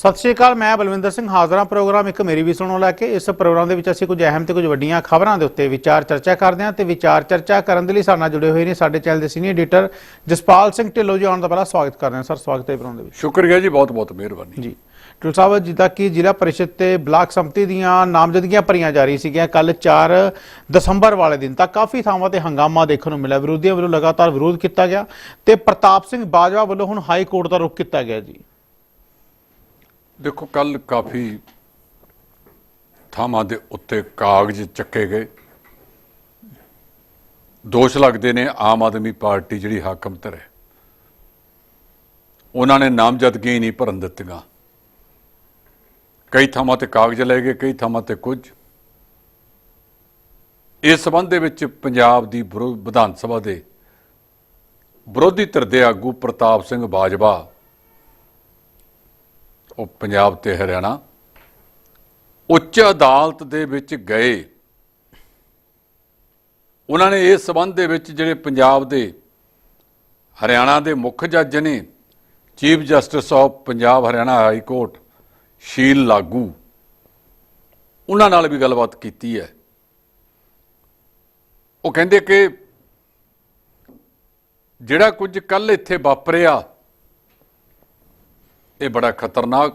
ਸਤਿ ਸ਼੍ਰੀ ਅਕਾਲ ਮੈਂ ਬਲਵਿੰਦਰ ਸਿੰਘ ਹਾਜ਼ਰਾਂ ਪ੍ਰੋਗਰਾਮ ਇੱਕ ਮੇਰੀ ਵੀ ਸੁਣੋ ਲੈ ਕੇ। ਇਸ ਪ੍ਰੋਗਰਾਮ ਦੇ ਵਿੱਚ ਅਸੀਂ ਕੁਝ ਅਹਿਮ ਤੇ ਕੁਝ ਵੱਡੀਆਂ ਖਬਰਾਂ ਦੇ ਉੱਤੇ ਵਿਚਾਰ ਚਰਚਾ ਕਰਦੇ ਹਾਂ ਤੇ ਵਿਚਾਰ ਚਰਚਾ ਕਰਨ ਦੇ ਲਈ ਸਾਡੇ ਨਾਲ ਜੁੜੇ ਹੋਏ ਨੇ ਸਾਡੇ ਚੈਨਲ ਦੇ ਸੀਨੀਅਰ ਐਡੀਟਰ ਜਸਪਾਲ ਸਿੰਘ ਢਿੱਲੋਂ ਜੀ। ਆਉਣ ਦਾ ਪਹਿਲਾਂ ਸਵਾਗਤ ਕਰਦੇ ਹਾਂ ਸਰ ਸਵਾਗਤ ਹੈ ਪ੍ਰੋਗਰਾਮ ਦੇ ਵਿੱਚ। ਸ਼ੁਕਰੀਆ ਜੀ ਬਹੁਤ ਬਹੁਤ ਮਿਹਰਬਾਨੀ। ਜੀ। ਟੂ ਸਾਹਿਬ ਜਿੱਦਾਂ ਕਿ ਜ਼ਿਲ੍ਹਾ ਪਰਿਸ਼ਦ ਤੇ ਬਲਾਕ ਸੰਮਤੀ ਦੀਆਂ ਨਾਮਜ਼ਦਗੀਆਂ ਭਰੀਆਂ ਜਾ ਰਹੀ ਸੀਗੀਆਂ ਕੱਲ 4 ਦਸੰਬਰ ਵਾਲੇ ਦਿਨ ਤੱਕ ਕਾਫੀ ਥਾਵਾਂ ਤੇ ਹੰਗਾਮਾ ਦੇਖਣ ਨੂੰ ਮਿਲਿਆ। ਵਿਰੋਧੀਆਂ ਵੱਲੋਂ ਲਗਾਤਾਰ ਵਿਰੋਧ ਕੀਤਾ ਗਿਆ ਤੇ ਪ੍ਰਤਾਪ ਸਿੰਘ ਬਾਜਵਾ ਵੱਲੋਂ ਹੁਣ ਹਾਈ ਕੋਰਟ ਦਾ ਰੁਖ ਕੀਤਾ ਗਿਆ ਜੀ। ਦੇਖੋ ਕੱਲ ਕਾਫੀ ਥਾਵਾਂ ਦੇ ਉੱਤੇ ਕਾਗਜ਼ ਚੱਕੇ ਗਏ। ਦੋਸ਼ ਲੱਗਦੇ ਨੇ ਆਮ ਆਦਮੀ ਪਾਰਟੀ ਜਿਹੜੀ ਹਾਕਮ ਧਿਰ ਹੈ। ਉਹਨਾਂ ਨੇ ਨਾਮਜ਼ਦਗੀਆਂ ਨਹੀਂ ਭਰਨ ਦਿੱਤੀਆਂ। ਕਈ ਥਾਵਾਂ ਤੇ ਕਾਗਜ਼ ਲੈ ਗਏ, ਕਈ ਥਾਵਾਂ ਤੇ ਕੁਝ। ਇਸ ਸਬੰਧ ਦੇ ਵਿੱਚ ਪੰਜਾਬ ਦੀ ਵਿਰੋ- ਵਿਧਾਨ ਸਭਾ ਦੇ ਵਿਰੋਧੀ ਧਿਰ ਦੇ ਆਗੂ ਪ੍ਰਤਾਪ ਸਿੰਘ ਬਾਜਵਾ ਉਹ ਪੰਜਾਬ ਤੇ ਹਰਿਆਣਾ, ਉੱਚ ਅਦਾਲਤ ਦੇ ਵਿੱਚ ਗਏ। ਉਹਨਾਂ ਨੇ ਇਸ ਸਬੰਧ ਦੇ ਵਿੱਚ ਜਿਹੜੇ ਪੰਜਾਬ ਦੇ, ਹਰਿਆਣਾ ਦੇ ਮੁੱਖ ਜੱਜ ਨੇ, chief justice of Punjab Haryana high court, Sheel ਲਾਗੂ। ਉਹਨਾਂ ਨਾਲ ਵੀ ਗੱਲਬਾਤ ਕੀਤੀ ਹੈ। ਉਹ ਕਹਿੰਦੇ ਕਿ ਜਿਹੜਾ ਕੁਝ ਕੱਲ ਇੱਥੇ ਵਾਪਰਿਆ ਇਹ ਬੜਾ ਖਤਰਨਾਕ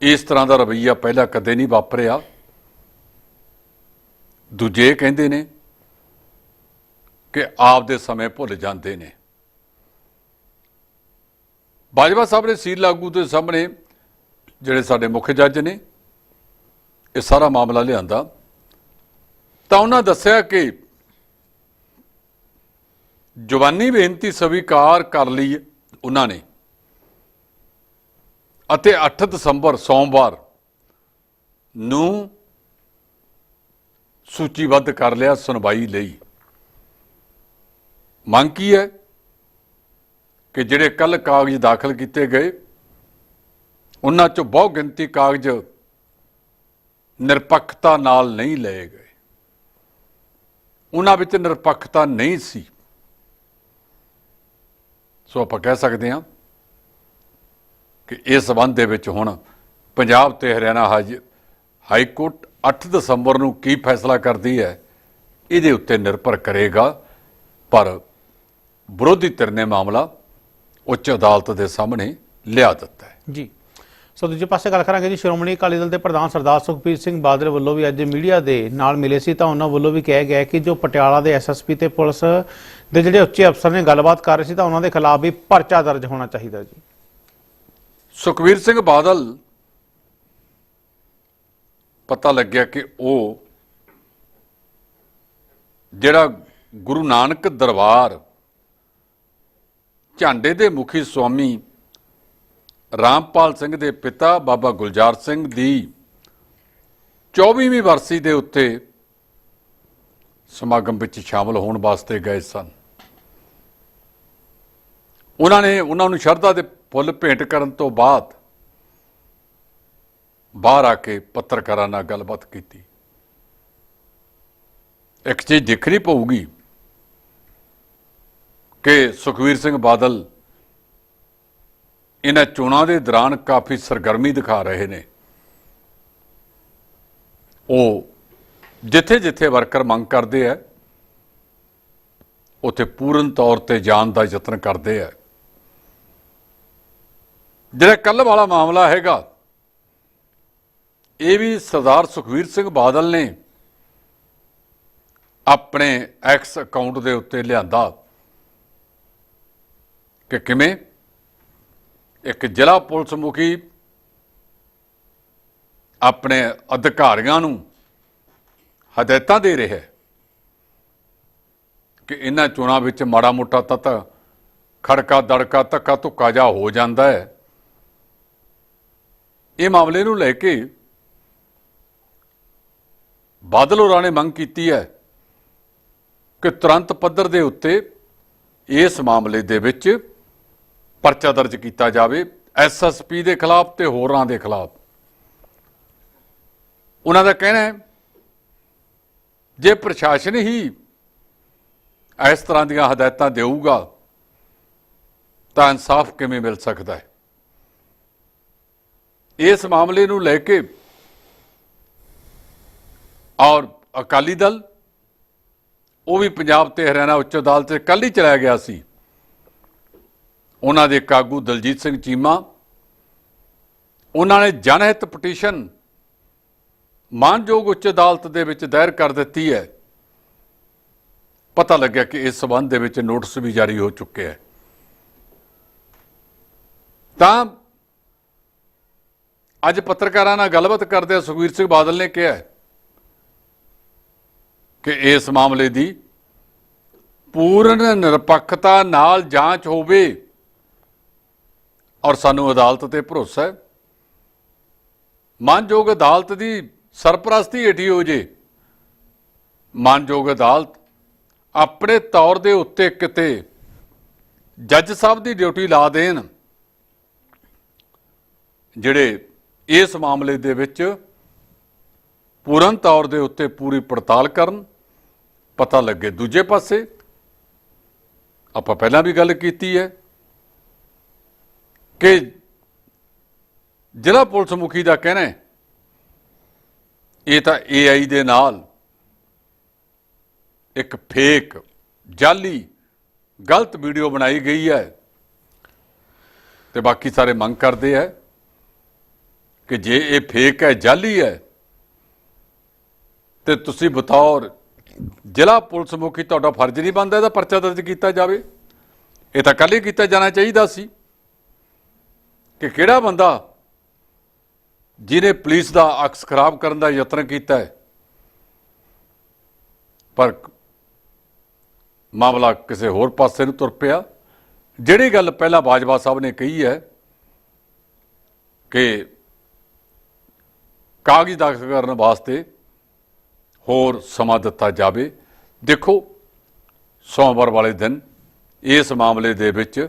ਇਸ ਤਰ੍ਹਾਂ ਦਾ ਰਵਈਆ ਪਹਿਲਾਂ ਕਦੇ ਨਹੀਂ ਵਾਪਰਿਆ। ਦੂਜੇ ਕਹਿੰਦੇ ਨੇ ਕਿ ਆਪ ਦੇ ਸਮੇਂ ਭੁੱਲ ਜਾਂਦੇ ਨੇ। ਬਾਜਵਾ ਸਾਹਿਬ ਨੇ ਸੀਲ ਲਾਗੂ ਦੇ ਸਾਹਮਣੇ ਜਿਹੜੇ ਸਾਡੇ ਮੁੱਖ ਜੱਜ ਨੇ, ਇਹ ਸਾਰਾ ਮਾਮਲਾ ਲਿਆਂਦਾ। ਤਾਂ ਉਹਨਾਂ ਦੱਸਿਆ ਕਿ ਜਵਾਨੀ ਬੇਨਤੀ ਸਵੀਕਾਰ ਕਰ ਲਈ ਉਹਨਾਂ ਨੇ। ਅਤੇ 8 ਦਸੰਬਰ ਸੋਮਵਾਰ ਨੂੰ ਸੂਚੀਬੱਧ ਕਰ ਲਿਆ ਸੁਣਵਾਈ ਲਈ। ਮੰਗ ਕੀ ਹੈ? ਕਿ ਜਿਹੜੇ ਕੱਲ ਕਾਗਜ਼ ਦਾਖਲ ਕੀਤੇ ਗਏ, ਉਹਨਾਂ ਚੋਂ ਬਹੁ ਗਿਣਤੀ ਕਾਗਜ਼ ਨਿਰਪੱਖਤਾ ਨਾਲ ਨਹੀਂ ਲਏ ਗਏ। ਉਹਨਾਂ ਵਿੱਚ ਨਿਰਪੱਖਤਾ ਨਹੀਂ ਸੀ। ਸੋ ਆਪਾਂ ਕਹਿ ਸਕਦੇ ਹਾਂ ਕਿ ਇਸ ਸਬੰਧ ਦੇ ਵਿੱਚ ਹੁਣ ਪੰਜਾਬ ਤੇ ਹਰਿਆਣਾ ਹਾਈ ਹਾਈ ਕੋਰਟ 8 ਦਸੰਬਰ ਨੂੰ ਕੀ ਫੈਸਲਾ ਕਰਦੀ ਹੈ, ਇਹਦੇ ਉੱਤੇ ਨਿਰਭਰ ਕਰੇਗਾ। ਪਰ ਵਿਰੋਧੀ ਧਿਰ ਨੇ ਮਾਮਲਾ ਉੱਚ ਅਦਾਲਤ ਦੇ ਸਾਹਮਣੇ ਲਿਆ ਦਿੱਤਾ ਹੈ। ਜੀ। ਸੋ ਦੂਜੇ ਪਾਸੇ ਗੱਲ ਕਰਾਂਗੇ ਜੀ, ਸ਼੍ਰੋਮਣੀ ਅਕਾਲੀ ਦਲ ਦੇ ਪ੍ਰਧਾਨ ਸਰਦਾਰ ਸੁਖਬੀਰ ਸਿੰਘ ਬਾਦਲ ਵੱਲੋਂ ਵੀ ਅੱਜ ਮੀਡੀਆ ਦੇ ਨਾਲ ਮਿਲੇ ਸੀ, ਤਾਂ ਉਹਨਾਂ ਵੱਲੋਂ ਵੀ ਕਿਹਾ ਗਿਆ ਕਿ ਜੋ ਪਟਿਆਲਾ ਦੇ ਐਸਐਸਪੀ ਤੇ ਪੁਲਿਸ ਦੇ ਜਿਹੜੇ ਉੱਚੇ ਅਫਸਰ ਨੇ ਗੱਲਬਾਤ ਕਰ ਰਹੇ ਸੀ, ਤਾਂ ਉਹਨਾਂ ਦੇ ਖਿਲਾਫ ਵੀ ਪਰਚਾ ਦਰਜ ਹੋਣਾ ਚਾਹੀਦਾ ਜੀ। ਸੁਖਵੀਰ ਸਿੰਘ ਬਾਦਲ ਪਤਾ ਲੱਗਿਆ ਕਿ ਉਹ ਜਿਹੜਾ ਗੁਰੂ ਨਾਨਕ ਦਰਬਾਰ ਝਾਂਡੇ ਦੇ ਮੁਖੀ ਸੁਆਮੀ ਰਾਮਪਾਲ ਸਿੰਘ ਦੇ ਪਿਤਾ ਬਾਬਾ ਗੁਲਜ਼ਾਰ ਸਿੰਘ ਦੀ 24ਵੀਂ ਵਰਸੀ ਦੇ ਉੱਤੇ ਸਮਾਗਮ ਵਿੱਚ ਸ਼ਾਮਲ ਹੋਣ ਵਾਸਤੇ ਗਏ ਸਨ। ਉਹਨਾਂ ਨੇ ਉਹਨਾਂ ਨੂੰ ਸ਼ਰਧਾ ਦੇ ਪੁੱਲ ਭੇਂਟ ਕਰਨ ਤੋਂ ਬਾਅਦ ਬਾਹਰ ਆ ਕੇ ਪੱਤਰਕਾਰਾਂ ਨਾਲ ਗੱਲਬਾਤ ਕੀਤੀ। ਇੱਕ ਚੀਜ਼ ਦੇਖਣੀ ਪਊਗੀ ਕਿ ਸੁਖਵੀਰ ਸਿੰਘ ਬਾਦਲ ਇਹਨਾਂ ਚੋਣਾਂ ਦੇ ਦੌਰਾਨ ਕਾਫੀ ਸਰਗਰਮੀ ਦਿਖਾ ਰਹੇ ਨੇ। ਉਹ ਜਿੱਥੇ ਜਿੱਥੇ ਵਰਕਰ ਮੰਗ ਕਰਦੇ ਆ, ਉੱਥੇ ਪੂਰਨ ਤੌਰ ਤੇ ਜਾਣ ਦਾ ਯਤਨ ਕਰਦੇ ਆ। ਜਿਹੜਾ ਕੱਲ ਵਾਲਾ ਮਾਮਲਾ ਹੈਗਾ, ਇਹ ਵੀ ਸਰਦਾਰ ਸੁਖਵੀਰ ਸਿੰਘ ਬਾਦਲ ਨੇ ਆਪਣੇ ਐਕਸ ਅਕਾਊਂਟ ਦੇ ਉੱਤੇ ਲਿਆਂਦਾ। ਕਿ ਕਿਵੇਂ? ਇੱਕ ਜ਼ਿਲ੍ਹਾ ਪੁਲਿਸ ਮੁਖੀ ਆਪਣੇ ਅਧਿਕਾਰੀਆਂ ਨੂੰ ਹਦਾਇਤਾਂ ਦੇ ਰਿਹਾ ਹੈ ਕਿ ਇਹਨਾਂ ਚੋਣਾਂ ਵਿੱਚ ਮਾੜਾ ਮੋਟਾ ਤਤ ਖੜਕਾ, ਦੜਕਾ ਧੱਕਾ ਧੁੱਕਾ ਜਾ ਹੋ ਜਾਂਦਾ ਹੈ। ਇਹ ਮਾਮਲੇ ਨੂੰ ਲੈ ਕੇ ਬਾਦਲ ਹੋਰਾਂ ਨੇ ਮੰਗ ਕੀਤੀ ਹੈ ਕਿ ਤੁਰੰਤ ਪੱਧਰ ਦੇ ਉੱਤੇ ਇਸ ਮਾਮਲੇ ਦੇ ਵਿੱਚ ਪਰਚਾ ਦਰਜ ਕੀਤਾ ਜਾਵੇ ਐਸਐਸਪੀ ਦੇ ਖਿਲਾਫ ਤੇ ਹੋਰਾਂ ਦੇ ਖਿਲਾਫ। ਉਹਨਾਂ ਦਾ ਕਹਿਣਾ ਹੈ, ਜੇ ਪ੍ਰਸ਼ਾਸਨ ਹੀ ਇਸ ਤਰ੍ਹਾਂ ਦੀਆਂ ਹਦਾਇਤਾਂ ਦੇਊਗਾ, ਤਾਂ ਇਨਸਾਫ ਕਿਵੇਂ ਮਿਲ ਸਕਦਾ ਹੈ? ਇਸ ਮਾਮਲੇ ਨੂੰ ਲੈ ਕੇ ਔਰ ਅਕਾਲੀ ਦਲ, ਉਹ ਵੀ ਪੰਜਾਬ ਤੇ ਹਰਿਆਣਾ ਉੱਚ ਅਦਾਲਤ 'ਚ ਕੱਲ ਹੀ ਚਲਾ ਗਿਆ ਸੀ। ਉਹਨਾਂ ਦੇ ਕਾਗੂ ਦਲਜੀਤ ਸਿੰਘ ਚੀਮਾ, ਉਹਨਾਂ ਨੇ ਜਨਹਿਤ ਪਟੀਸ਼ਨ ਮਾਨਯੋਗ ਉੱਚ ਅਦਾਲਤ ਦੇ ਵਿੱਚ ਦਾਇਰ ਕਰ ਦਿੱਤੀ ਹੈ। ਪਤਾ ਲੱਗਿਆ ਕਿ ਇਸ ਸਬੰਧ ਦੇ ਵਿੱਚ ਨੋਟਿਸ ਵੀ ਜਾਰੀ ਹੋ ਚੁੱਕੇ ਹੈ। ਤਾਂ ਅੱਜ ਪੱਤਰਕਾਰਾਂ ਨਾਲ ਗੱਲਬਾਤ ਕਰਦੇ ਸੁਖਵੀਰ ਸਿੰਘ ਬਾਦਲ ਨੇ ਕਿਹਾ ਕਿ ਇਸ ਮਾਮਲੇ ਦੀ ਪੂਰਨ ਨਿਰਪੱਖਤਾ ਨਾਲ ਜਾਂਚ ਹੋਵੇ ਔਰ ਸਾਨੂੰ ਅਦਾਲਤ ਤੇ ਭਰੋਸਾ ਹੈ। ਮਾਨਯੋਗ ਅਦਾਲਤ ਦੀ ਸਰਪ੍ਰਸਤੀ ਹੇਠੀ ਹੋ ਜੇ, ਮਾਨਯੋਗ ਅਦਾਲਤ ਆਪਣੇ ਤੌਰ ਦੇ ਉੱਤੇ ਕਿਤੇ ਜੱਜ ਸਾਹਿਬ ਦੀ ਡਿਊਟੀ ਲਾ ਦੇਣ, ਜਿਹੜੇ ਇਸ ਮਾਮਲੇ ਦੇ ਵਿੱਚ ਪੂਰਨ ਤੌਰ ਦੇ ਉੱਤੇ ਪੂਰੀ ਪੜਤਾਲ ਕਰਨ, ਪਤਾ ਲੱਗੇ ਦੂਜੇ ਪਾਸੇ। ਆਪਾਂ ਪਹਿਲਾਂ ਵੀ ਗੱਲ ਕੀਤੀ ਹੈ ਕਿ ਜ਼ਿਲ੍ਹਾ ਪੁਲਿਸ ਮੁਖੀ ਦਾ ਕਹਿਣਾ ਹੈ, ਇਹ ਤਾਂ AI ਦੇ ਨਾਲ ਇੱਕ ਫੇਕ ਜਾਲੀ, ਗਲਤ ਵੀਡੀਓ ਬਣਾਈ ਗਈ ਹੈ। ਤੇ ਬਾਕੀ ਸਾਰੇ ਮੰਗ ਕਰਦੇ ਹੈ। ਕਿ ਜੇ ਇਹ ਫੇਕ ਹੈ, ਜਾਲੀ ਹੈ, ਤੇ ਤੁਸੀਂ ਬਤੌਰ ਜ਼ਿਲ੍ਹਾ ਪੁਲਿਸ ਮੁਖੀ ਤੁਹਾਡਾ ਫਰਜ਼ ਨਹੀਂ ਬਣਦਾ ਇਹਦਾ ਪਰਚਾ ਦਰਜ ਕੀਤਾ ਜਾਵੇ। ਇਹ ਤਾਂ ਕੱਲ੍ਹ ਹੀ ਕੀਤਾ ਜਾਣਾ ਚਾਹੀਦਾ ਸੀ ਕਿ ਕਿਹੜਾ ਬੰਦਾ ਜਿਹਨੇ ਪੁਲਿਸ ਦਾ ਅਕਸ ਖਰਾਬ ਕਰਨ ਦਾ ਯਤਨ ਕੀਤਾ ਹੈ, ਪਰ ਮਾਮਲਾ ਕਿਸੇ ਹੋਰ ਪਾਸੇ ਨੂੰ ਤੁਰ ਪਿਆ। ਜਿਹੜੀ ਗੱਲ ਪਹਿਲਾਂ ਬਾਜਵਾ ਸਾਹਿਬ ਨੇ ਕਹੀ ਹੈ ਕਿ ਕਾਗਜ਼ ਦਾਖਲ ਕਰਨ ਵਾਸਤੇ ਹੋਰ ਸਮਾਂ ਦਿੱਤਾ ਜਾਵੇ। ਦੇਖੋ ਸੋਮਵਾਰ ਵਾਲੇ ਦਿਨ ਇਸ ਮਾਮਲੇ ਦੇ ਵਿੱਚ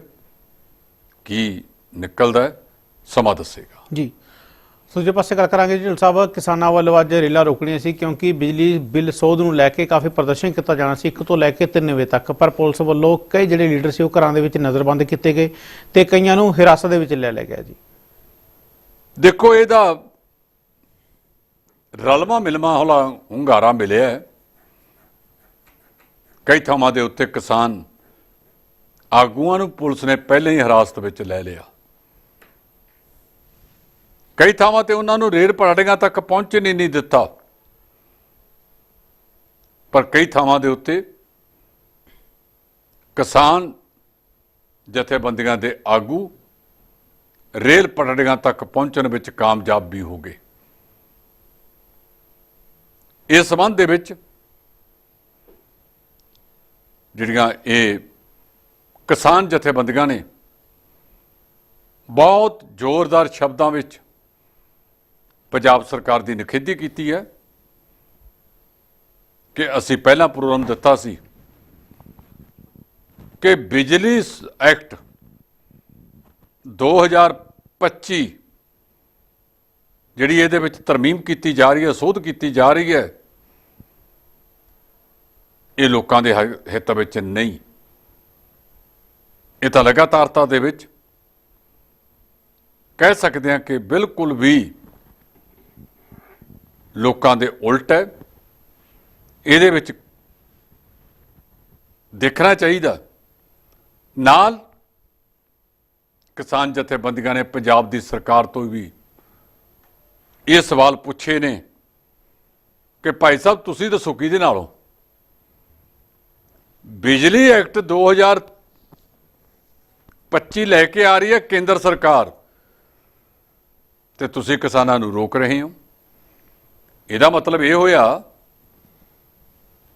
ਕੀ ਨਿਕਲਦਾ ਹੈ ਸਮਾਂ ਦੱਸੇਗਾ। ਜੀ। ਦੂਜੇ ਪਾਸੇ ਗੱਲ ਕਰਾਂਗੇ ਜੀ ਢਿੱਲੋਂ ਸਾਹਿਬ ਕਿਸਾਨਾਂ ਵੱਲੋਂ ਅੱਜ ਰੇਲਾਂ ਰੋਕਣੀਆਂ ਸੀ ਕਿਉਂਕਿ ਬਿਜਲੀ ਬਿੱਲ ਸੋਧ ਨੂੰ ਲੈ ਕੇ ਕਾਫੀ ਪ੍ਰਦਰਸ਼ਨ ਕੀਤਾ ਜਾਣਾ ਸੀ 1 ਤੋਂ ਲੈ ਕੇ 3 ਵਜੇ ਤੱਕ। ਪਰ ਪੁਲਿਸ ਵੱਲੋਂ ਕਈ ਜਿਹੜੇ ਲੀਡਰ ਸੀ ਉਹ ਘਰਾਂ ਦੇ ਵਿੱਚ ਨਜ਼ਰਬੰਦ ਕੀਤੇ ਗਏ ਤੇ ਕਈਆਂ ਨੂੰ ਹਿਰਾਸਤ ਦੇ ਵਿੱਚ ਲੈ ਲਿਆ ਗਿਆ ਜੀ। ਦੇਖੋ ਇਹਦਾ ਰਲਮਾ ਮਿਲਮਾ ਹੌਲਾ ਹੁੰਗਾਰਾ ਮਿਲਿਆ। ਕਈ ਥਾਵਾਂ ਦੇ ਉੱਤੇ ਕਿਸਾਨ ਆਗੂਆਂ ਨੂੰ ਪੁਲਿਸ ਨੇ ਪਹਿਲਾਂ ਹੀ ਹਿਰਾਸਤ ਵਿੱਚ ਲੈ ਲਿਆ। ਕਈ ਥਾਵਾਂ ਤੇ ਉਹਨਾਂ ਨੂੰ ਰੇਡ ਪੜਾੜੀਆਂ ਤੱਕ ਪਹੁੰਚਣ ਹੀ ਨਹੀਂ ਦਿੱਤਾ। ਪਰ ਕਈ ਥਾਵਾਂ ਦੇ ਉੱਤੇ ਕਿਸਾਨ ਜਥੇਬੰਦੀਆਂ ਦੇ ਆਗੂ ਰੇਲ ਪਟੜੀਆਂ ਤੱਕ ਪਹੁੰਚਣ ਵਿੱਚ ਕਾਮਯਾਬ ਵੀ ਹੋ ਗਏ। ਇਸ ਸੰਬੰਧ ਦੇ ਵਿੱਚ ਜਿਹੜੀਆਂ ਇਹ ਕਿਸਾਨ ਜਥੇਬੰਦੀਆਂ ਨੇ ਬਹੁਤ ਜ਼ੋਰਦਾਰ ਸ਼ਬਦਾਂ ਵਿੱਚ ਪੰਜਾਬ ਸਰਕਾਰ ਦੀ ਨਿਖੇਧੀ ਕੀਤੀ ਹੈ ਕਿ ਅਸੀਂ ਪਹਿਲਾਂ ਪ੍ਰੋਗਰਾਮ ਦਿੱਤਾ ਸੀ ਕਿ ਬਿਜਲੀ ਸ- ਐਕਟ 2025 ਜਿਹੜੀ ਇਹਦੇ ਵਿੱਚ ਤਰਮੀਮ ਕੀਤੀ ਜਾ ਰਹੀ ਹੈ, ਸੋਧ ਕੀਤੀ ਜਾ ਰਹੀ ਹੈ ਇਹ ਲੋਕਾਂ ਦੇ ਹਿੱਤ ਵਿੱਚ ਨਹੀਂ। ਇਹ ਤਾਂ ਲਗਾਤਾਰਤਾ ਦੇ ਵਿੱਚ ਕਹਿ ਸਕਦੇ ਹਾਂ ਕਿ ਬਿਲਕੁਲ ਵੀ ਲੋਕਾਂ ਦੇ ਉਲਟ ਹੈ। ਇਹਦੇ ਵਿੱਚ ਦੇਖਣਾ ਚਾਹੀਦਾ। ਨਾਲ ਕਿਸਾਨ ਜਥੇਬੰਦੀਆਂ ਨੇ ਪੰਜਾਬ ਦੀ ਸਰਕਾਰ ਤੋਂ ਵੀ ਇਹ ਸਵਾਲ ਪੁੱਛੇ ਨੇ ਕਿ ਭਾਈ ਸਾਹਿਬ, ਤੁਸੀਂ ਦੱਸੋ ਕਿਹਦੇ ਨਾਲੋਂ? ਬਿਜਲੀ ਐਕਟ 2025 ਲੈ ਕੇ ਆ ਰਹੀ ਹੈ ਕੇਂਦਰ ਸਰਕਾਰ। ਤੇ ਤੁਸੀਂ ਕਿਸਾਨਾਂ ਨੂੰ ਰੋਕ ਰਹੇ ਹੋ। ਇਹਦਾ ਮਤਲਬ ਇਹ ਹੋਇਆ,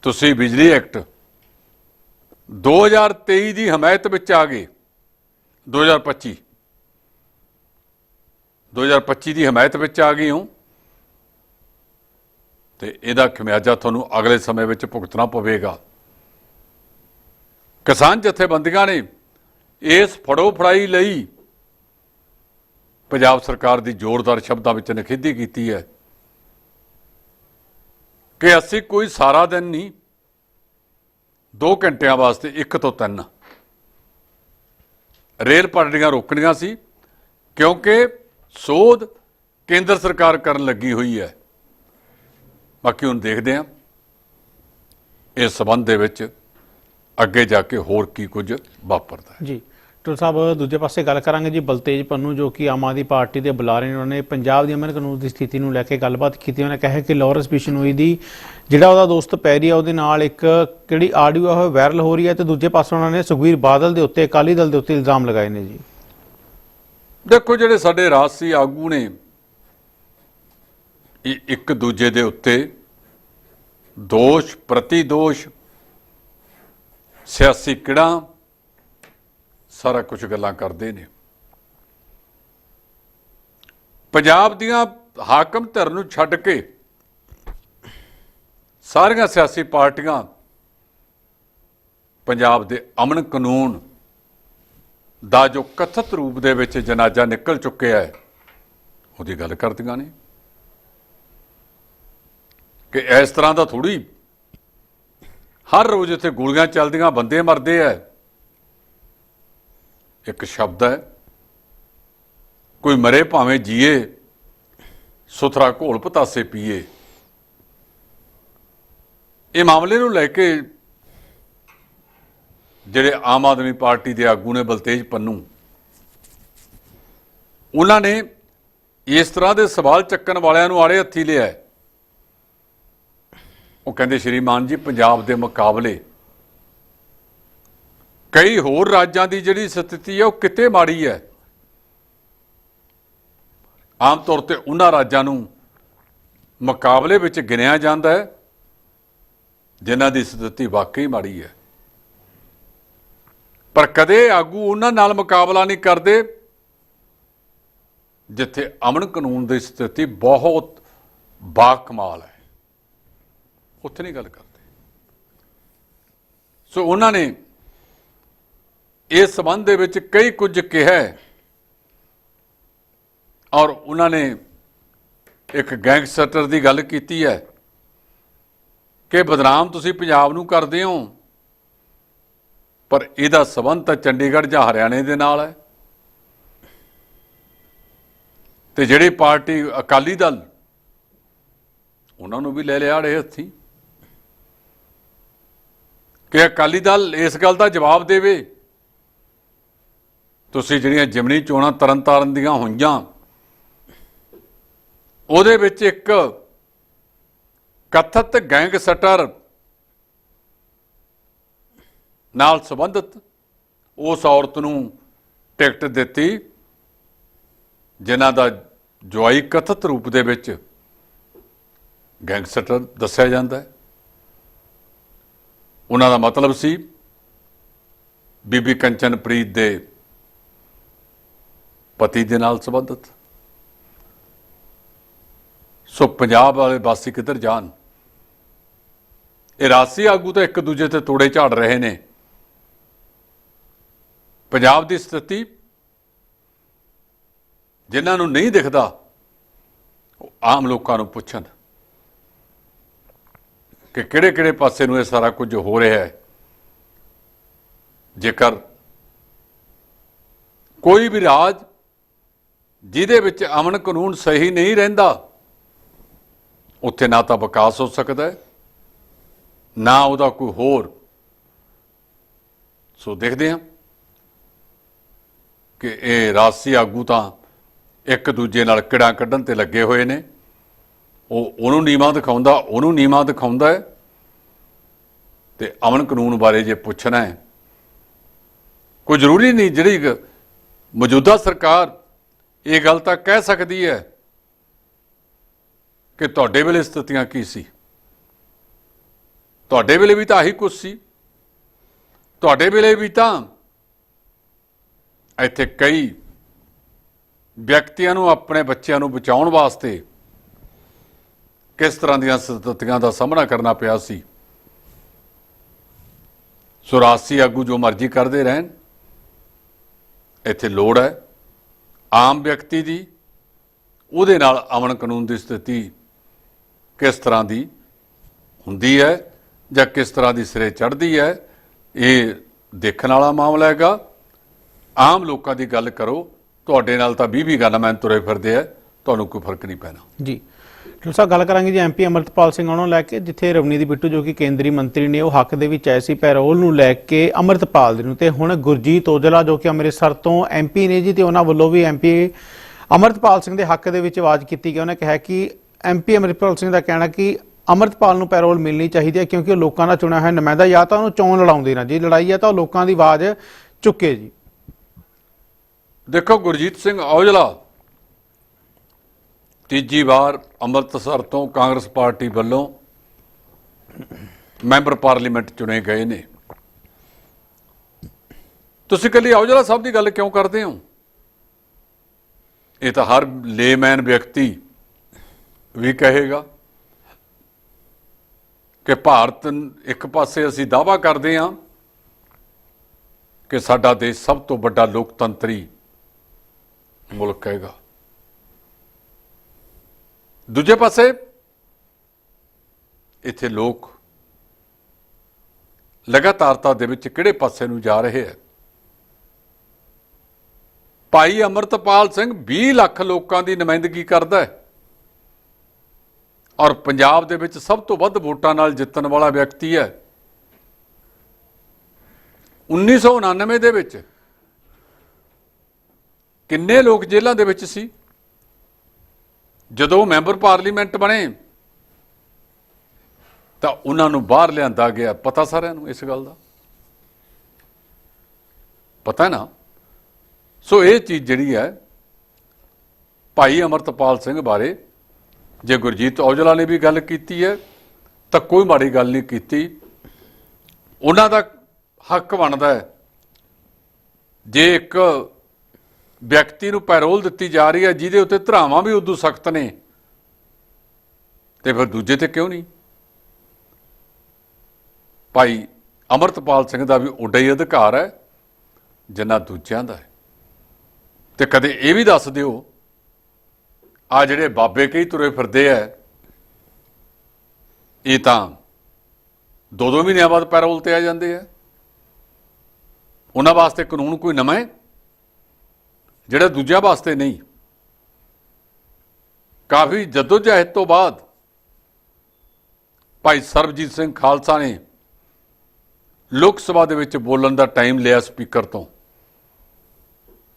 ਤੁਸੀਂ ਬਿਜਲੀ ਐਕਟ 2023 ਦੀ ਹਮਾਇਤ ਵਿੱਚ ਆ ਗਏ 2025 2025 ਦੀ ਹਮਾਇਤ ਵਿੱਚ ਆ ਗਏ ਹੋ। ਤੇ ਇਹਦਾ ਖਮਿਆਜਾ ਤੁਹਾਨੂੰ ਅਗਲੇ ਸਮੇਂ ਵਿੱਚ ਭੁਗਤਣਾ ਪਵੇਗਾ। ਕਿਸਾਨ ਜਥੇਬੰਦੀਆਂ ਨੇ ਇਸ ਫੜੋ ਫੜਾਈ ਲਈ ਪੰਜਾਬ ਸਰਕਾਰ ਦੀ ਜ਼ੋਰਦਾਰ ਸ਼ਬਦਾਂ ਵਿੱਚ ਨਿਖੇਧੀ ਕੀਤੀ ਹੈ ਕਿ ਅਸੀਂ ਕੋਈ ਸਾਰਾ ਦਿਨ ਨਹੀਂ 2 ਘੰਟਿਆਂ ਵਾਸਤੇ 1 ਤੋਂ 3 ਰੇਲ ਪਟੜੀਆਂ ਰੋਕਣੀਆਂ ਸੀ, ਕਿਉਂਕਿ ਸੋਧ ਕੇਂਦਰ ਸਰਕਾਰ ਕਰਨ ਲੱਗੀ ਹੋਈ ਹੈ। ਬਾਕੀ ਹੁਣ ਦੇਖਦੇ ਹਾਂ। ਇਸ ਸਬੰਧ ਦੇ ਵਿੱਚ ਅੱਗੇ ਜਾ ਕੇ ਹੋਰ ਕੀ ਕੁਝ ਵਾਪਰਦਾ ਹੈ? ਜੀ ਟੁਲ ਸਾਹਿਬ ਦੂਜੇ ਪਾਸੇ ਗੱਲ ਕਰਾਂਗੇ ਜੀ ਬਲਤੇਜ ਪੰਨੂ ਜੋ ਕਿ ਆਮ ਆਦਮੀ ਪਾਰਟੀ ਦੇ ਬੁਲਾਰੇ ਨੇ ਉਹਨਾਂ ਨੇ ਪੰਜਾਬ ਦੀ ਅਮਨ ਕਾਨੂੰਨ ਦੀ ਸਥਿਤੀ ਨੂੰ ਲੈ ਕੇ ਗੱਲਬਾਤ ਕੀਤੀ। ਉਹਨਾਂ ਨੇ ਕਿਹਾ ਕਿ ਲਾਰੈਂਸ ਬਿਸ਼ਨੋਈ ਦੀ ਜਿਹੜਾ ਉਹਦਾ ਦੋਸਤ ਪੈਰੀ ਆ ਉਹਦੇ ਨਾਲ ਇੱਕ ਕਿਹੜੀ ਆਡੀਓ ਉਹ ਵਾਇਰਲ ਹੋ ਰਹੀ ਹੈ ਤੇ ਦੂਜੇ ਪਾਸੇ ਉਹਨਾਂ ਨੇ ਸੁਖਵੀਰ ਬਾਦਲ ਦੇ ਉੱਤੇ ਅਕਾਲੀ ਦਲ ਦੇ ਉੱਤੇ ਇਲਜ਼ਾਮ ਲਗਾਏ ਨੇ ਜੀ। ਦੇਖੋ ਜਿਹੜੇ ਸਾਡੇ ਰਾਜਸੀ ਆਗੂ ਨੇ ਇਹ ਇੱਕ ਦੂਜੇ ਦੇ ਉੱਤੇ ਦੋਸ਼ ਪ੍ਰਤੀ ਦੋਸ਼ ਸਿਆਸੀ ਕਿਹੜਾ ਸਾਰਾ ਕੁਝ ਗੱਲਾਂ ਕਰਦੇ ਨੇ। ਪੰਜਾਬ ਦੀਆਂ ਹਾਕਮ ਧਿਰ ਨੂੰ ਛੱਡ ਕੇ ਸਾਰੀਆਂ ਸਿਆਸੀ ਪਾਰਟੀਆਂ ਪੰਜਾਬ ਦੇ ਅਮਨ ਕਾਨੂੰਨ ਦਾ ਜੋ ਕਥਿਤ ਰੂਪ ਦੇ ਵਿੱਚ ਜਨਾਜ਼ਾ ਨਿਕਲ ਚੁੱਕਿਆ ਹੈ, ਉਹਦੀ ਗੱਲ ਕਰਦੀਆਂ ਨੇ। ਕਿ ਇਸ ਤਰ੍ਹਾਂ ਦਾ ਥੋੜੀ ਹਰ ਰੋਜ਼ ਇੱਥੇ ਗੋਲੀਆਂ ਚੱਲਦੀਆਂ, ਬੰਦੇ ਮਰਦੇ ਐ। ਇੱਕ ਸ਼ਬਦ ਹੈ ਕੋਈ ਮਰੇ ਭਾਵੇਂ ਜੀਏ, ਸੁਥਰਾ ਘੋਲ ਪਤਾਸੇ ਪੀਏ। ਇਹ ਮਾਮਲੇ ਨੂੰ ਲੈ ਕੇ ਜਿਹੜੇ ਆਮ ਆਦਮੀ ਪਾਰਟੀ ਦੇ ਆਗੂ ਨੇ ਬਲਤੇਜ ਪੰਨੂ, ਉਹਨਾਂ ਨੇ ਇਸ ਤਰ੍ਹਾਂ ਦੇ ਸਵਾਲ ਚੱਕਣ ਵਾਲਿਆਂ ਨੂੰ ਆੜੇ ਹੱਥੀ ਲਿਆ ਉਹ ਕਹਿੰਦੇ ਸ਼੍ਰੀਮਾਨ ਜੀ, ਪੰਜਾਬ ਦੇ ਮੁਕਾਬਲੇ ਕਈ ਹੋਰ ਰਾਜਾਂ ਦੀ ਜਿਹੜੀ ਸਥਿਤੀ ਹੈ, ਉਹ ਕਿਤੇ ਮਾੜੀ ਹੈ? ਆਮ ਤੌਰ ਤੇ ਉਹਨਾਂ ਰਾਜਾਂ ਨੂੰ ਮੁਕਾਬਲੇ ਵਿੱਚ ਗਿਣਿਆ ਜਾਂਦਾ ਹੈ, ਜਿਨ੍ਹਾਂ ਦੀ ਸਥਿਤੀ ਵਾਕਈ ਮਾੜੀ ਹੈ। ਪਰ ਕਦੇ ਆਗੂ ਉਹਨਾਂ ਨਾਲ ਮੁਕਾਬਲਾ ਨਹੀਂ ਕਰਦੇ, ਜਿੱਥੇ ਅਮਨ ਕਾਨੂੰਨ ਦੀ ਸਥਿਤੀ ਬਹੁਤ ਬਾਕਮਾਲ ਹੈ। ਉੱਥੇ ਨਹੀਂ ਗੱਲ ਕਰਦੇ। ਸੋ ਉਹਨਾਂ ਨੇ ਇਸ ਸਬੰਧ ਦੇ ਵਿੱਚ ਕਈ ਕੁਝ ਕਿਹਾ ਔਰ ਉਹਨਾਂ ਨੇ ਇੱਕ ਗੈਂਗਸਟਰ ਦੀ ਗੱਲ ਕੀਤੀ ਹੈ ਕਿ ਬਦਨਾਮ ਤੁਸੀਂ ਪੰਜਾਬ ਨੂੰ ਕਰਦੇ ਹੋ, ਪਰ ਇਹਦਾ ਸਬੰਧ ਤਾਂ ਚੰਡੀਗੜ੍ਹ ਜਾਂ ਹਰਿਆਣੇ ਦੇ ਨਾਲ ਹੈ। ਤੇ ਜਿਹੜੀ ਪਾਰਟੀ ਅਕਾਲੀ ਦਲ, ਉਹਨਾਂ ਨੂੰ ਵੀ ਲੈ ਲਿਆ ੜੇ ਹੱਥੀ। ਕਿ ਅਕਾਲੀ ਦਲ ਇਸ ਗੱਲ ਦਾ ਜਵਾਬ ਦੇਵੇ? ਤੁਸੀਂ ਜਿਹੜੀਆਂ ਜਿਮਨੀ ਚੋਣਾਂ ਤਰਨਤਾਰਨ ਦੀਆਂ ਹੋਈਆਂ, ਉਹਦੇ ਵਿੱਚ ਇੱਕ ਕਥਿਤ ਗੈਂਗਸਟਰ ਨਾਲ ਸੰਬੰਧਿਤ ਉਸ ਔਰਤ ਨੂੰ ਟਿਕਟ ਦਿੱਤੀ, ਜਿਨ੍ਹਾਂ ਦਾ ਜਵਾਈ ਕਥਿਤ ਰੂਪ ਦੇ ਵਿੱਚ ਗੈਂਗਸਟਰ ਦੱਸਿਆ ਜਾਂਦਾ ਹੈ। ਉਹਨਾਂ ਦਾ ਮਤਲਬ ਸੀ ਬੀਬੀ ਕੰਚਨਪ੍ਰੀਤ ਦੇ ਪਤੀ ਦੇ ਨਾਲ ਸੰਬੰਧਿਤ। ਸੋ ਪੰਜਾਬ ਵਾਲੇ ਵਾਸੀ ਕਿੱਧਰ ਜਾਣ? ਇਹ ਰਾਸੀ ਆਗੂ ਤਾਂ ਇੱਕ ਦੂਜੇ ਤੇ ਤੋੜੇ ਝਾੜ ਰਹੇ ਨੇ। ਪੰਜਾਬ ਦੀ ਸਥਿਤੀ ਜਿਨ੍ਹਾਂ ਨੂੰ ਨਹੀਂ ਦਿਖਦਾ, ਉਹ ਆਮ ਲੋਕਾਂ ਨੂੰ ਪੁੱਛਣ। ਕਿ ਕਿਹੜੇ ਕਿਹੜੇ ਪਾਸੇ ਨੂੰ ਇਹ ਸਾਰਾ ਕੁਝ ਹੋ ਰਿਹਾ ਹੈ? ਜੇਕਰ ਕੋਈ ਵੀ ਰਾਜ ਜਿਹਦੇ ਵਿੱਚ ਅਮਨ ਕਾਨੂੰਨ ਸਹੀ ਨਹੀਂ ਰਹਿੰਦਾ, ਉੱਥੇ ਨਾ ਤਾਂ ਵਿਕਾਸ ਹੋ ਸਕਦਾ ਹੈ, ਨਾ ਉਹਦਾ ਕੋਈ ਹੋਰ। ਸੋ ਦੇਖਦੇ ਹਾਂ ਕਿ ਇਹ ਰਾਸੀ ਆਗੂ ਤਾਂ ਇੱਕ ਦੂਜੇ ਨਾਲ ਕਿੜਾਂ ਕੱਢਣ ਤੇ ਲੱਗੇ ਹੋਏ ਨੇ। ਉਹ ਉਹਨੂੰ ਨੀਵਾਂ ਦਿਖਾਉਂਦਾ, ਉਹਨੂੰ ਨੀਵਾਂ ਦਿਖਾਉਂਦਾ ਹੈ। ਤੇ ਅਮਨ ਕਾਨੂੰਨ ਬਾਰੇ ਜੇ ਪੁੱਛਣਾ ਹੈ, ਕੋਈ ਜ਼ਰੂਰੀ ਨਹੀਂ ਜਿਹੜੀ ਮੌਜੂਦਾ ਸਰਕਾਰ ਇਹ ਗੱਲ ਤਾਂ ਕਹਿ ਸਕਦੀ ਹੈ ਕਿ ਤੁਹਾਡੇ ਵੇਲੇ ਸਥਿਤੀਆਂ ਕੀ ਸੀ? ਤੁਹਾਡੇ ਵੇਲੇ ਵੀ ਤਾਂ ਆਹੀ ਕੁਛ ਸੀ। ਤੁਹਾਡੇ ਵੇਲੇ ਵੀ ਤਾਂ ਇੱਥੇ ਕਈ ਵਿਅਕਤੀਆਂ ਨੂੰ, ਆਪਣੇ ਬੱਚਿਆਂ ਨੂੰ ਬਚਾਉਣ ਵਾਸਤੇ ਕਿਸ ਤਰ੍ਹਾਂ ਦੀਆਂ ਸਥਿਤੀਆਂ ਦਾ ਸਾਹਮਣਾ ਕਰਨਾ ਪਿਆ ਸੀ? ਸੁਰਾਸੀ ਆਗੂ ਜੋ ਮਰਜ਼ੀ ਕਰਦੇ ਰਹਿਣ। ਇੱਥੇ ਲੋੜ ਹੈ ਆਮ ਵਿਅਕਤੀ ਦੀ। ਉਹਦੇ ਨਾਲ ਅਮਨ ਕਾਨੂੰਨ ਦੀ ਸਥਿਤੀ ਕਿਸ ਤਰ੍ਹਾਂ ਦੀ ਹੁੰਦੀ ਹੈ ਜਾਂ ਕਿਸ ਤਰ੍ਹਾਂ ਦੀ ਸਿਰੇ ਚੜ੍ਹਦੀ ਹੈ, ਇਹ ਦੇਖਣ ਵਾਲਾ ਮਾਮਲਾ ਹੈਗਾ। ਆਮ ਲੋਕਾਂ ਦੀ ਗੱਲ ਕਰੋ, ਤੁਹਾਡੇ ਨਾਲ ਤਾਂ 20 20 ਗਨਮੈਨ ਤੁਰੇ ਫਿਰਦੇ ਆ, ਤੁਹਾਨੂੰ ਕੋਈ ਫ਼ਰਕ ਨਹੀਂ ਪੈਣਾ। ਜੀ। ਸਾਹਿਬ ਗੱਲ ਕਰਾਂਗੇ ਜੀ ਐਮਪੀ ਅਮਰਤਪਾਲ ਸਿੰਘ ਉਹਨਾਂ ਨੂੰ ਲੈ ਕੇ, ਜਿੱਥੇ ਰਵਨੀਤ ਬਿੱਟੂ ਜੋ ਕਿ ਕੇਂਦਰੀ ਮੰਤਰੀ ਨੇ, ਉਹ ਹੱਕ ਦੇ ਵਿੱਚ ਆਏ ਸੀ ਪੈਰੋਲ ਨੂੰ ਲੈ ਕੇ ਅਮਰਤਪਾਲ ਦੇ ਨੂੰ। ਤੇ ਹੁਣ ਗੁਰਜੀਤ ਔਜਲਾ ਜੋ ਕਿ ਅੰਮ੍ਰਿਤਸਰ ਤੋਂ ਐਮਪੀ ਨੇ ਜੀ, ਤੇ ਉਹਨਾਂ ਵੱਲੋਂ ਵੀ ਐਮਪੀ ਅਮਰਤਪਾਲ ਸਿੰਘ ਦੇ ਹੱਕ ਦੇ ਵਿੱਚ ਆਵਾਜ਼ ਕੀਤੀ ਗਈ। ਉਹਨੇ ਕਿਹਾ ਕਿ ਐਮਪੀ ਅਮਰਤਪਾਲ ਸਿੰਘ ਦਾ ਕਹਿਣਾ ਕਿ ਅਮਰਤਪਾਲ ਨੂੰ ਪੈਰੋਲ ਮਿਲਣੀ ਚਾਹੀਦੀ ਹੈ, ਕਿਉਂਕਿ ਉਹ ਲੋਕਾਂ ਦਾ ਚੁਣਿਆ ਹੋਇਆ ਨੁਮਾਇੰਦਾ ਜਾਂ ਤਾਂ ਉਹਨੂੰ ਚੋਣ ਲੜਾਉਂਦੇ ਨਾ ਜੇ। ਲੜਾਈ ਹੈ ਤਾਂ ਉਹ ਲੋਕਾਂ ਦੀ ਆਵਾਜ਼ ਚੁੱਕੇ ਜੀ। ਦੇਖੋ ਗੁਰਜੀਤ ਸਿੰਘ ਔਜਲਾ ਤੀਜੀ ਵਾਰ ਅੰਮ੍ਰਿਤਸਰ ਤੋਂ ਕਾਂਗਰਸ ਪਾਰਟੀ ਵੱਲੋਂ ਮੈਂਬਰ ਪਾਰਲੀਮੈਂਟ ਚੁਣੇ ਗਏ ਨੇ। ਤੁਸੀਂ ਕੱਲੀ ਔਜਲਾ ਸਾਹਿਬ ਦੀ ਗੱਲ ਕਿਉਂ ਕਰਦੇ ਹੋ? ਇਹ ਤਾਂ ਹਰ ਲੇਮੈਨ ਵਿਅਕਤੀ ਵੀ ਕਹੇਗਾ ਕਿ ਭਾਰਤ ਇੱਕ ਪਾਸੇ ਅਸੀਂ ਦਾਵਾ ਕਰਦੇ ਹਾਂ ਕਿ ਸਾਡਾ ਦੇਸ਼ ਸਭ ਤੋਂ ਵੱਡਾ ਲੋਕਤੰਤਰੀ ਮੁਲਕ ਹੈਗਾ। ਦੂਜੇ ਪਾਸੇ ਇੱਥੇ ਲੋਕ ਲਗਾਤਾਰਤਾ ਦੇ ਵਿੱਚ ਕਿਹੜੇ ਪਾਸੇ ਨੂੰ ਜਾ ਰਹੇ ਹੈ? ਭਾਈ ਅਮਰਤਪਾਲ ਸਿੰਘ 20 ਲੱਖ ਲੋਕਾਂ ਦੀ ਨੁਮਾਇੰਦਗੀ ਕਰਦਾ ਹੈ ਔਰ ਪੰਜਾਬ ਦੇ ਵਿੱਚ ਸਭ ਤੋਂ ਵੱਧ ਵੋਟਾਂ ਨਾਲ ਜਿੱਤਣ ਵਾਲਾ ਵਿਅਕਤੀ ਹੈ। 1999 ਦੇ ਵਿੱਚ ਕਿੰਨੇ ਲੋਕ ਜੇਲ੍ਹਾਂ ਦੇ ਵਿੱਚ ਸੀ? ਜਦੋਂ ਮੈਂਬਰ ਪਾਰਲੀਮੈਂਟ ਬਣੇ, ਤਾਂ ਉਹਨਾਂ ਨੂੰ ਬਾਹਰ ਲਿਆਂਦਾ ਗਿਆ। ਪਤਾ ਸਾਰਿਆਂ ਨੂੰ ਇਸ ਗੱਲ ਦਾ? ਪਤਾ ਨਾ? ਸੋ ਇਹ ਚੀਜ਼ ਜਿਹੜੀ ਹੈ, ਭਾਈ ਅਮਰਤਪਾਲ ਸਿੰਘ ਬਾਰੇ, ਜੇ ਗੁਰਜੀਤ ਔਜਲਾ ਨੇ ਵੀ ਗੱਲ ਕੀਤੀ ਹੈ, ਤਾਂ ਕੋਈ ਮਾੜੀ ਗੱਲ ਨਹੀਂ ਕੀਤੀ। ਉਹਨਾਂ ਦਾ ਹੱਕ ਬਣਦਾ ਹੈ। ਜੇ ਇੱਕ ਵਿਅਕਤੀ ਨੂੰ ਪੈਰੋਲ ਦਿੱਤੀ ਜਾ ਰਹੀ ਹੈ, ਜਿਹਦੇ ਉੱਤੇ ਧਰਾਵਾਂ ਵੀ ਉਦੋਂ ਸਖਤ ਨੇ। ਤੇ ਫਿਰ ਦੂਜੇ ਤੇ ਕਿਉਂ ਨਹੀਂ? ਭਾਈ ਅਮਰਤਪਾਲ ਸਿੰਘ ਦਾ ਵੀ ਉੱਡਾ ਹੀ ਅਧਿਕਾਰ ਹੈ, ਜਿੰਨਾ ਦੂਜਿਆਂ ਦਾ ਹੈ। ਤੇ ਕਦੇ ਇਹ ਵੀ ਦੱਸ ਦਿਓ ਆ ਜਿਹੜੇ ਬਾਬੇ ਕਈ ਤੁਰੇ ਫਿਰਦੇ ਆ, ਇਹ ਤਾਂ ਦੋ ਦੋ ਮਹੀਨਿਆਂ ਬਾਅਦ ਪੈਰੋਲ ਤੇ ਆ ਜਾਂਦੇ ਆ। ਉਹਨਾਂ ਵਾਸਤੇ ਕਾਨੂੰਨ ਕੋਈ ਨਵਾਂ ਹੈ? ਜਿਹੜਾ ਦੂਜਿਆਂ ਵਾਸਤੇ ਨਹੀਂ। ਕਾਫੀ ਜਦੋਜਹਿਦ ਤੋਂ ਬਾਅਦ ਭਾਈ ਸਰਬਜੀਤ ਸਿੰਘ ਖਾਲਸਾ ਨੇ ਲੋਕ ਸਭਾ ਦੇ ਵਿੱਚ ਬੋਲਣ ਦਾ ਟਾਈਮ ਲਿਆ ਸਪੀਕਰ ਤੋਂ।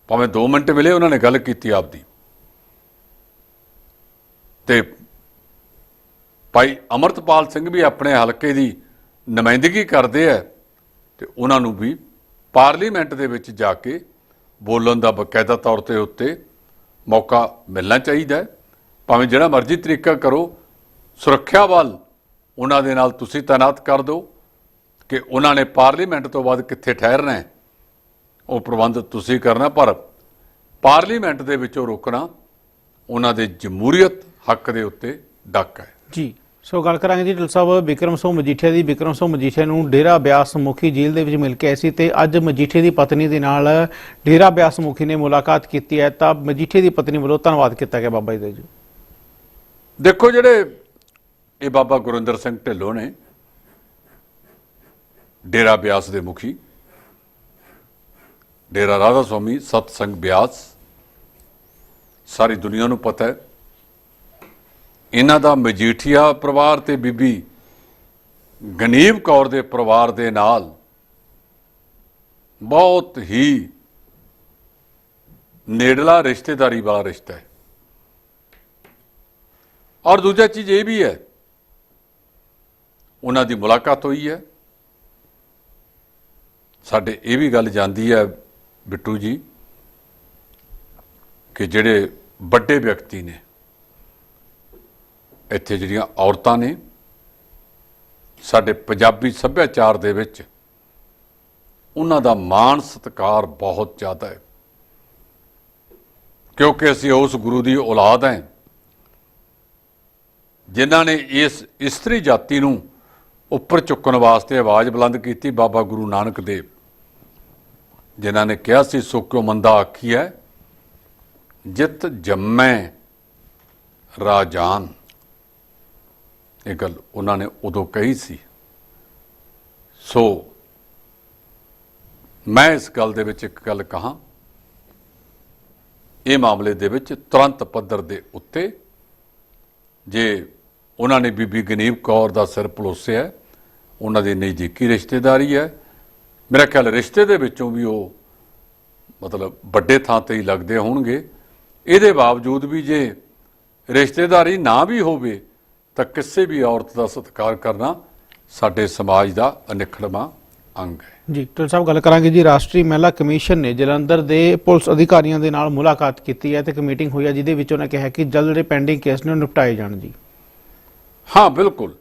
ਭਾਵੇਂ 2 ਮਿੰਟ ਮਿਲੇ ਉਹਨਾਂ ਨੇ ਗੱਲ ਕੀਤੀ ਆਪਦੀ। ਤੇ ਭਾਈ ਅਮਰਤਪਾਲ ਸਿੰਘ ਵੀ ਆਪਣੇ ਹਲਕੇ ਦੀ ਨੁਮਾਇੰਦਗੀ ਕਰਦੇ ਆ ਤੇ ਉਹਨਾਂ ਨੂੰ ਵੀ ਪਾਰਲੀਮੈਂਟ ਦੇ ਵਿੱਚ ਜਾ ਕੇ ਬੋਲਣ ਦਾ ਬਕਾਇਦਾ ਤੌਰ ਤੇ ਉੱਤੇ ਮੌਕਾ ਮਿਲਣਾ ਚਾਹੀਦਾ ਭਾਵੇਂ ਜਿਹੜਾ ਮਰਜ਼ੀ ਤਰੀਕਾ ਕਰੋ, ਸੁਰੱਖਿਆ ਵੱਲ ਉਹਨਾਂ ਦੇ ਨਾਲ ਤੁਸੀਂ ਤਾਇਨਾਤ ਕਰ ਦਿਓ ਕਿ ਉਹਨਾਂ ਨੇ ਪਾਰਲੀਮੈਂਟ ਤੋਂ ਬਾਅਦ ਕਿੱਥੇ ਠਹਿਰਨਾ ਹੈ। ਉਹ ਪ੍ਰਬੰਧ ਤੁਸੀਂ ਕਰਨਾ, ਪਰ ਪਾਰਲੀਮੈਂਟ ਦੇ ਵਿੱਚੋਂ ਰੋਕਣਾ ਉਹਨਾਂ ਦੇ ਜਮਹੂਰੀਅਤ ਹੱਕ ਦੇ ਉੱਤੇ ਡੱਕ ਹੈ। ਜੀ। ਸੋ ਗੱਲ ਕਰਾਂਗੇ ਜੀ ਢਿੱਲ ਸਾਹਿਬ, ਵਿਕਰਮ ਸਿੰਘ ਮਜੀਠੀਆ ਦੀ। ਵਿਕਰਮ ਸਿੰਘ ਮਜੀਠੀਆ ਨੂੰ ਡੇਰਾ ਬਿਆਸ ਮੁਖੀ ਜੇਲ੍ਹ ਦੇ ਵਿੱਚ ਮਿਲ ਕੇ ਆਏ ਸੀ ਤੇ ਅੱਜ ਮਜੀਠੀਆ ਦੀ ਪਤਨੀ ਦੇ ਨਾਲ ਡੇਰਾ ਬਿਆਸ ਮੁਖੀ ਨੇ ਮੁਲਾਕਾਤ ਕੀਤੀ ਹੈ। ਤਾਂ ਮਜੀਠੀਆ ਦੀ ਪਤਨੀ ਵੱਲੋਂ ਧੰਨਵਾਦ ਕੀਤਾ ਗਿਆ ਬਾਬਾ ਜੀ ਦਾ ਜੀ। ਦੇਖੋ ਜਿਹੜੇ ਇਹ ਬਾਬਾ ਗੁਰਿੰਦਰ ਸਿੰਘ ਢਿੱਲੋਂ ਨੇ, ਡੇਰਾ ਬਿਆਸ ਦੇ ਮੁਖੀ, ਡੇਰਾ ਰਾਧਾ ਸਵਾਮੀ, ਸਤਸੰਗ ਬਿਆਸ, ਸਾਰੀ ਦੁਨੀਆ ਨੂੰ ਪਤਾ ਹੈ। ਇਹਨਾਂ ਦਾ ਮਜੀਠੀਆ ਪਰਿਵਾਰ ਤੇ ਬੀਬੀ ਗਨੀਵ ਕੌਰ ਦੇ ਪਰਿਵਾਰ ਦੇ ਨਾਲ ਬਹੁਤ ਹੀ ਨੇੜਲਾ ਰਿਸ਼ਤੇਦਾਰੀ ਵਾਲਾ ਰਿਸ਼ਤਾ ਹੈ। ਔਰ ਦੂਜਾ ਚੀਜ਼ ਇਹ ਵੀ ਹੈ, ਉਹਨਾਂ ਦੀ ਮੁਲਾਕਾਤ ਹੋਈ ਹੈ। ਸਾਡੇ ਇਹ ਵੀ ਗੱਲ ਜਾਂਦੀ ਹੈ ਬਿੱਟੂ ਜੀ ਕਿ ਜਿਹੜੇ ਵੱਡੇ ਵਿਅਕਤੀ ਨੇ ਇੱਥੇ ਜਿਹੜੀਆਂ ਔਰਤਾਂ ਨੇ, ਸਾਡੇ ਪੰਜਾਬੀ ਸੱਭਿਆਚਾਰ ਦੇ ਵਿੱਚ ਉਹਨਾਂ ਦਾ ਮਾਣ ਸਤਿਕਾਰ ਬਹੁਤ ਜ਼ਿਆਦਾ ਹੈ। ਕਿਉਂਕਿ ਅਸੀਂ ਉਸ ਗੁਰੂ ਦੀ ਔਲਾਦ ਹਾਂ, ਜਿਨ੍ਹਾਂ ਨੇ ਇਸ ਇਸਤਰੀ ਜਾਤੀ ਨੂੰ ਉੱਪਰ ਚੁੱਕਣ ਵਾਸਤੇ ਆਵਾਜ਼ ਬੁਲੰਦ ਕੀਤੀ, ਬਾਬਾ ਗੁਰੂ ਨਾਨਕ ਦੇਵ। ਜਿਨ੍ਹਾਂ ਨੇ ਕਿਹਾ ਸੀ ਸੋ ਕਿਉ ਮੰਦਾ ਆਖੀ ਹੈ ਜਿਤ ਜੰਮੈ ਰਾਜਾਨ। ਇਹ ਗੱਲ ਉਹਨਾਂ ਨੇ ਉਦੋਂ ਕਹੀ ਸੀ। ਸੋ ਮੈਂ ਇਸ ਗੱਲ ਦੇ ਵਿੱਚ ਇੱਕ ਗੱਲ ਕਹਾਂ, ਇਹ ਮਾਮਲੇ ਦੇ ਵਿੱਚ ਤੁਰੰਤ ਪੱਧਰ ਦੇ ਉੱਤੇ ਜੇ ਉਹਨਾਂ ਨੇ ਬੀਬੀ ਗਨੀਬ ਕੌਰ ਦਾ ਸਿਰ ਪਲੋਸਿਆ, ਉਹਨਾਂ ਦੀ ਨਜ਼ਦੀਕੀ ਰਿਸ਼ਤੇਦਾਰੀ ਹੈ। ਮੇਰਾ ਖਿਆਲ ਰਿਸ਼ਤੇ ਦੇ ਵਿੱਚੋਂ ਵੀ ਉਹ ਮਤਲਬ ਵੱਡੇ ਥਾਂ ਤੇ ਹੀ ਲੱਗਦੇ ਹੋਣਗੇ। ਇਹਦੇ ਬਾਵਜੂਦ ਵੀ ਜੇ ਰਿਸ਼ਤੇਦਾਰੀ ਨਾ ਵੀ ਹੋਵੇ ਤਾਂ ਕਿਸੇ ਵੀ ਔਰਤ ਦਾ ਸਤਿਕਾਰ ਕਰਨਾ ਸਾਡੇ ਸਮਾਜ ਦਾ ਅਨਿਖੜਵਾਂ ਅੰਗ ਹੈ। ਜੀ ਟੋਲ ਸਾਹਿਬ ਗੱਲ ਕਰਾਂਗੇ ਜੀ ਰਾਸ਼ਟਰੀ ਮਹਿਲਾ ਕਮਿਸ਼ਨ ਨੇ ਜਲੰਧਰ ਦੇ ਪੁਲਿਸ ਅਧਿਕਾਰੀਆਂ ਦੇ ਨਾਲ ਮੁਲਾਕਾਤ ਕੀਤੀ ਹੈ ਤੇ ਇੱਕ ਮੀਟਿੰਗ ਹੋਈ ਹੈ ਜਿਹਦੇ ਵਿੱਚ ਉਹਨਾਂ ਕਿਹਾ ਕਿ ਜਲਦ ਜਿਹੜੇ ਪੈਂਡਿੰਗ ਕੇਸ ਨੇ ਨਿਪਟਾਏ ਜਾਣ ਜੀ। ਹਾਂ ਬਿਲਕੁਲ।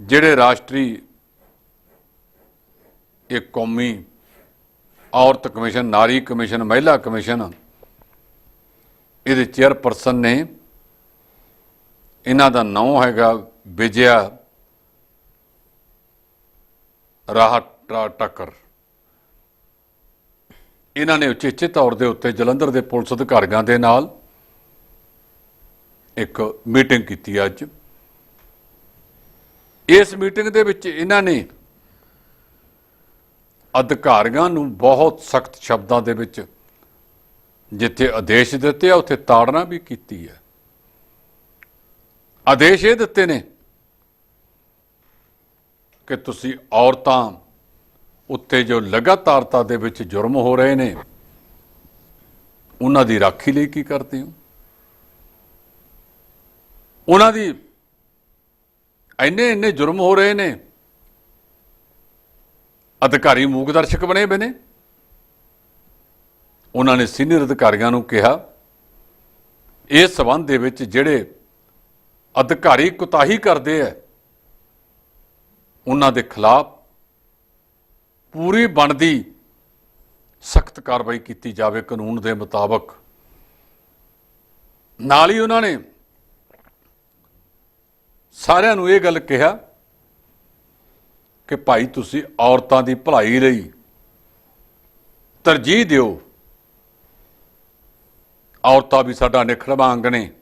ਜਿਹੜੇ ਰਾਸ਼ਟਰੀ ਇਹ ਕੌਮੀ ਔਰਤ ਕਮਿਸ਼ਨ ਨਾਰੀ ਕਮਿਸ਼ਨ ਮਹਿਲਾ ਕਮਿਸ਼ਨ ਇਹਦੇ ਚੇਅਰਪਰਸਨ ਨੇ ਇਹਨਾਂ ਦਾ ਨਾਮ ਹੈਗਾ ਵਿਜਿਆ ਰਾਹਟਾ ਟੱਕਰ। ਇਹਨਾਂ ਨੇ ਉਚੇਚੇ ਤੌਰ ਦੇ ਉੱਤੇ ਜਲੰਧਰ ਦੇ ਪੁਲਿਸ ਅਧਿਕਾਰੀਆਂ ਦੇ ਨਾਲ ਇੱਕ ਮੀਟਿੰਗ ਕੀਤੀ ਅੱਜ। ਇਸ ਮੀਟਿੰਗ ਦੇ ਵਿੱਚ ਇਹਨਾਂ ਨੇ ਅਧਿਕਾਰੀਆਂ ਨੂੰ ਬਹੁਤ ਸਖਤ ਸ਼ਬਦਾਂ ਦੇ ਵਿੱਚ ਜਿੱਥੇ ਆਦੇਸ਼ ਦਿੱਤੇ ਆ, ਉੱਥੇ ਤਾੜਨਾ ਵੀ ਕੀਤੀ ਹੈ। ਆਦੇਸ਼ ਇਹ ਦਿੱਤੇ ਨੇ ਕਿ ਤੁਸੀਂ ਔਰਤਾਂ ਉੱਤੇ ਜੋ ਲਗਾਤਾਰਤਾ ਦੇ ਵਿੱਚ ਜੁਰਮ ਹੋ ਰਹੇ ਨੇ, ਉਹਨਾਂ ਦੀ ਰਾਖੀ ਲਈ ਕੀ ਕਰਦੇ ਹੋ? ਉਹਨਾਂ ਦੀ ਇੰਨੇ ਇੰਨੇ ਜੁਰਮ ਹੋ ਰਹੇ ਨੇ, ਅਧਿਕਾਰੀ ਮੂਕ ਦਰਸ਼ਕ ਬਣੇ ਬਨੇ ਨੇ। ਉਹਨਾਂ ਨੇ ਸੀਨੀਅਰ ਅਧਿਕਾਰੀਆਂ ਨੂੰ ਕਿਹਾ, ਇਸ ਸਬੰਧ ਦੇ ਵਿੱਚ ਜਿਹੜੇ ਅਧਿਕਾਰੀ ਕੁਤਾਹੀ ਕਰਦੇ ਆ ਉਹਨਾਂ ਦੇ ਖਿਲਾਫ ਪੂਰੀ ਬਣਦੀ ਸਖਤ ਕਾਰਵਾਈ ਕੀਤੀ ਜਾਵੇ ਕਾਨੂੰਨ ਦੇ ਮੁਤਾਬਕ। ਨਾਲ ਹੀ ਉਹਨਾਂ ਨੇ ਸਾਰਿਆਂ ਨੂੰ ਇਹ ਗੱਲ ਕਿਹਾ ਕਿ ਭਾਈ ਤੁਸੀਂ ਔਰਤਾਂ ਦੀ ਭਲਾਈ ਲਈ ਤਰਜੀਹ ਦਿਓ। ਔਰਤਾਂ ਵੀ ਸਾਡਾ ਨਿਖੜਵਾ ਅੰਗ ਨੇ।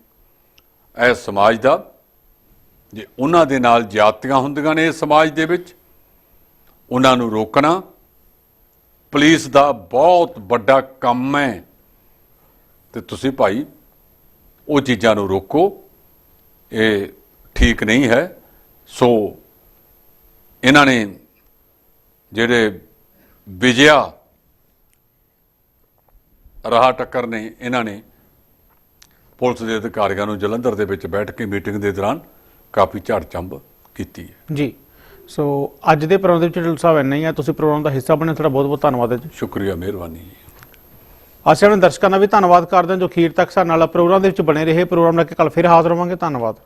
ਇਸ ਸਮਾਜ ਦਾ, ਜੇ ਉਹਨਾਂ ਦੇ ਨਾਲ ਜਾਤੀਆਂ ਹੁੰਦੀਆਂ ਨੇ ਇਸ ਸਮਾਜ ਦੇ ਵਿੱਚ, ਉਹਨਾਂ ਨੂੰ ਰੋਕਣਾ, ਪੁਲਿਸ ਦਾ ਬਹੁਤ ਵੱਡਾ ਕੰਮ ਹੈ। ਤੇ ਤੁਸੀਂ ਭਾਈ, ਉਹ ਚੀਜ਼ਾਂ ਨੂੰ ਰੋਕੋ, ਇਹ ਠੀਕ ਨਹੀਂ ਹੈ। ਸੋ, ਇਹਨਾਂ ਨੇ ਜਿਹੜੇ ਵਿਜਿਆ, ਰਾਹ ਟੱਕਰ ਨੇ, ਇਹਨਾਂ ਨੇ ਪੁਲਿਸ ਦੇ ਅਧਿਕਾਰੀਆਂ ਨੂੰ ਜਲੰਧਰ ਦੇ ਵਿੱਚ ਬੈਠ ਕੇ ਮੀਟਿੰਗ ਦੇ ਦੌਰਾਨ ਕਾਫੀ ਝਾੜ ਚੰਬ ਕੀਤੀ ਹੈ। ਜੀ। ਸੋ ਅੱਜ ਦੇ ਪ੍ਰੋਗਰਾਮ ਦੇ ਵਿੱਚ ਟੋਲ ਸਾਹਿਬ ਇੰਨਾ ਹੀ ਹੈ ਤੁਸੀਂ ਪ੍ਰੋਗਰਾਮ ਦਾ ਹਿੱਸਾ ਬਣੇ ਤੁਹਾਡਾ ਬਹੁਤ ਬਹੁਤ ਧੰਨਵਾਦ ਹੈ ਜੀ। ਸ਼ੁਕਰੀਆ ਮਿਹਰਬਾਨੀ ਜੀ। ਅਸੀਂ ਆਪਣੇ ਦਰਸ਼ਕਾਂ ਦਾ ਵੀ ਧੰਨਵਾਦ ਕਰਦੇ ਹਾਂ ਜੋ ਅਖੀਰ ਤੱਕ ਸਾਡੇ ਨਾਲ ਪ੍ਰੋਗਰਾਮ ਦੇ ਵਿੱਚ ਬਣੇ ਰਹੇ। ਪ੍ਰੋਗਰਾਮ ਲੈ ਕੇ ਕੱਲ ਫਿਰ ਹਾਜ਼ਰ ਹੋਵਾਂਗੇ। ਧੰਨਵਾਦ।